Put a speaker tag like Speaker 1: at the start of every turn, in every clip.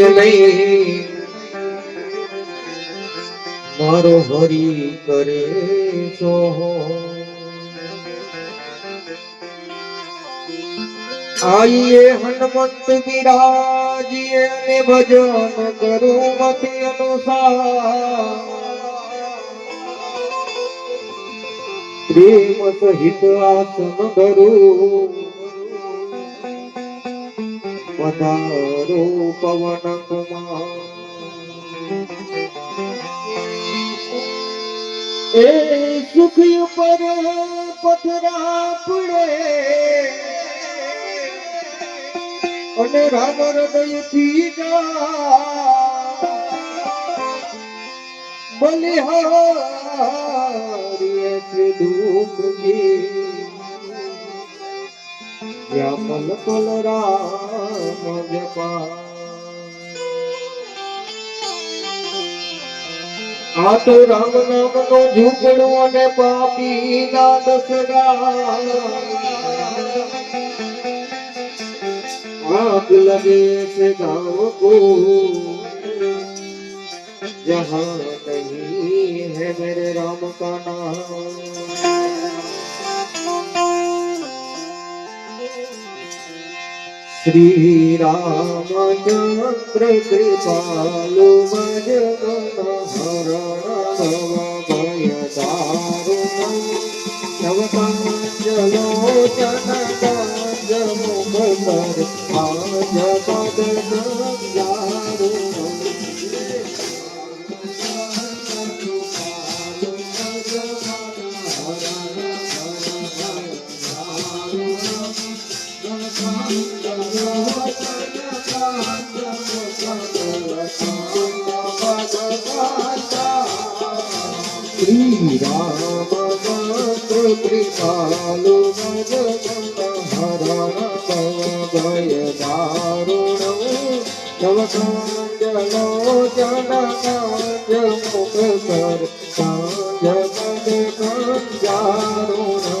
Speaker 1: કોઈ નહીં મારો હરી કરે સોહો આઈએ હનુમંત વિરાજીએ અને ભજન કરું મતિ અનુસાર પ્રેમ સહિત આસન ધરું પધારો પવન કુમાર એ સુખી પર પથરા પડે. અને રામ હૃદયથી જા બલિહારી દુઃખ કી જ્યાં પલ મોજ આ તો રામ નામ નો ઝૂંપડું અને પાપી ના દસરા આગ લગે છે ગામ કો જહાં નહીં હે મેરે રામ કા નામ. શ્રી રામ ચંદ્ર કૃપાલુ ભજન હરણ ભય દારુણ નવકાંજલો જનકાંજ મુખ પર આજ પદ શ્રી રામ મંત્ર કૃપાલુ મન હરણ ભય દારુણ નવકાંજલો જનકાંજ મુખ કર કાંજ પદ કંજારુણ શ્રી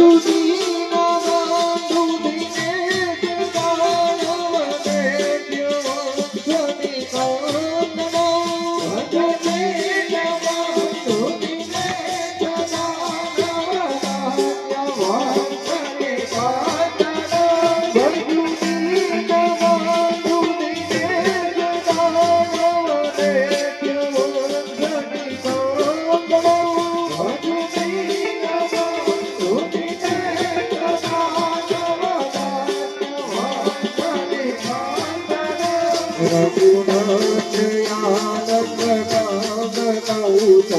Speaker 1: do.